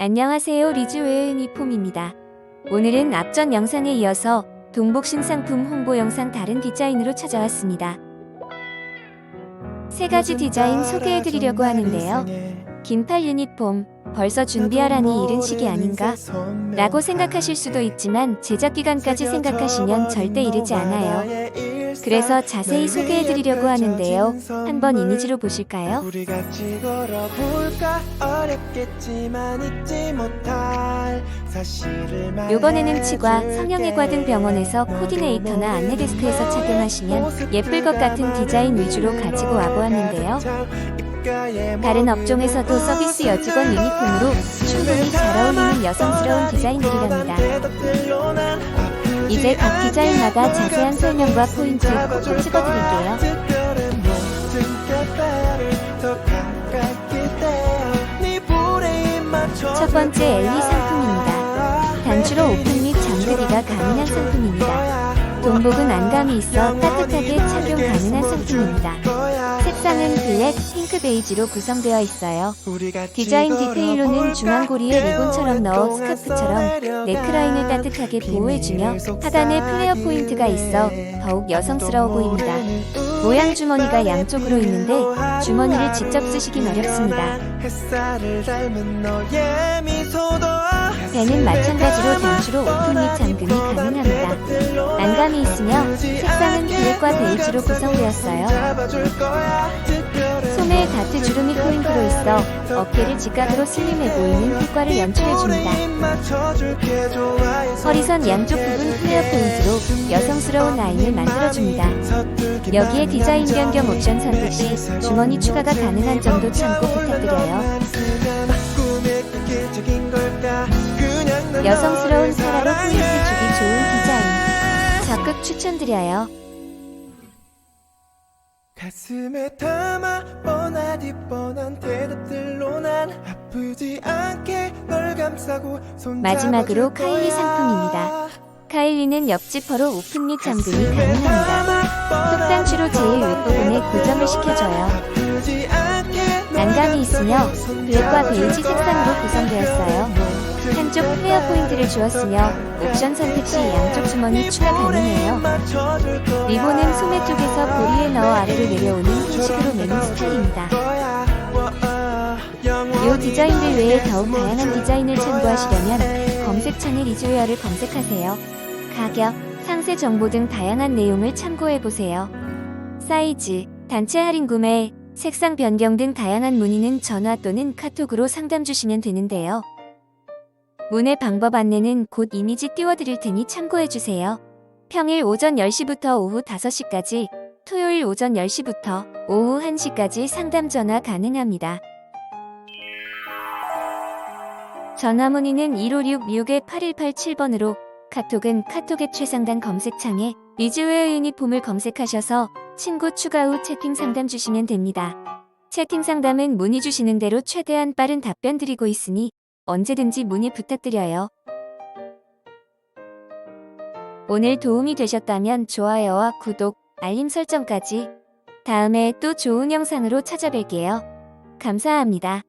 안녕하세요 리즈웨의 유니폼입니다. 오늘은 앞전 영상에 이어서 동복 신상품 홍보 영상 다른 디자인으로 찾아왔습니다. 세 가지 디자인 소개해드리려고 하는데요. 긴팔 유니폼, 벌써 준비하라니 이른 시기 아닌가? 라고 생각하실 수도 있지만 제작 기간까지 생각하시면 절대 이르지 않아요. 그래서 자세히 소개해 드리려고 하는데요. 한번 이미지로 보실까요? 우리 같이 걸어볼까 어렵겠지만 잊지 못할 사실을 요번에는 치과, 성형외과 등 병원에서 코디네이터나 안내 데스크에서 착용하시면 예쁠 것 같은 디자인 위주로 가지고 와보았는데요. 다른 업종에서도 서비스 여직원 유니폼으로 충분히 잘 어울리는 여성스러운 디자인들이랍니다. 이제 각 디자인마다 자세한 설명과 포인트 콕콕 찍어드릴게요. 첫 번째 엘리 상품입니다. 단추로 오픈 및 잠그기가 가능한 상품입니다. 동복은 안감이 있어 따뜻하게 착용 가능한 상품입니다. 색상은 블랙, 핑크, 베이지로 구성되어 있어요. 디자인 디테일로는 중앙고리에 리본처럼 넣어 스카프처럼 네크라인을 따뜻하게 보호해주며 하단에 플레어 포인트가 있어 더욱 여성스러워 보입니다. 모양 주머니가 양쪽으로 있는데 주머니를 직접 쓰시긴 어렵습니다. 배는 마찬가지로 단추로 오픈 및 잠금이 가능합니다. 안감이 있으며 색상은 블랙과 베이지로 구성되었어요. 소매에 다트 주름이 포인트로 있어 어깨를 직각으로 슬림해 보이는 효과를 연출해줍니다. 허리선 양쪽 부분 플레어 포인트로 여성스러운 라인을 만들어줍니다. 여기에 디자인 변경 옵션 선택 시 주머니 추가가 가능한 점도 참고 부탁드려요. 여성스러운 카라로 포인트 주기 좋은 디자인. 적극 추천드려요. 가슴에 담아 뻔하디 뻔한 대답들로 난 아프지 않게 널 감싸고 손 마지막으로 카일리. 상품입니다. 카일리는 옆지퍼로 오픈 및 잠금이 가능합니다. 흑단추로 제일 윗부분에 고정을 시켜줘요. 안감이 있으며 블랙과 베이지 색상으로 구성되었어요. 한쪽 플레어 포인트를 주었으며 옵션 선택 시 양쪽 주머니 추가 가능해요. 리본은 소매 쪽에서 보리에 넣어 아래로 내려오는 형식으로 매는 스타일입니다. 이 디자인들 외에 더욱 다양한 디자인을 참고하시려면 검색창에 리즈웨어를 검색하세요. 가격, 상세 정보 등 다양한 내용을 참고해보세요. 사이즈, 단체 할인 구매, 색상 변경 등 다양한 문의는 전화 또는 카톡으로 상담 주시면 되는데요. 문의 방법 안내는 곧 이미지 띄워드릴 테니 참고해주세요. 평일 오전 10시부터 오후 5시까지, 토요일 오전 10시부터 오후 1시까지 상담 전화 가능합니다. 전화 문의는 1566-8187번으로 카톡은 카톡의 최상단 검색창에 리즈웨어 유니폼을 검색하셔서 친구 추가 후 채팅 상담 주시면 됩니다. 채팅 상담은 문의 주시는 대로 최대한 빠른 답변 드리고 있으니 언제든지 문의 부탁드려요. 오늘 도움이 되셨다면 좋아요와 구독, 알림 설정까지 다음에 또 좋은 영상으로 찾아뵐게요. 감사합니다.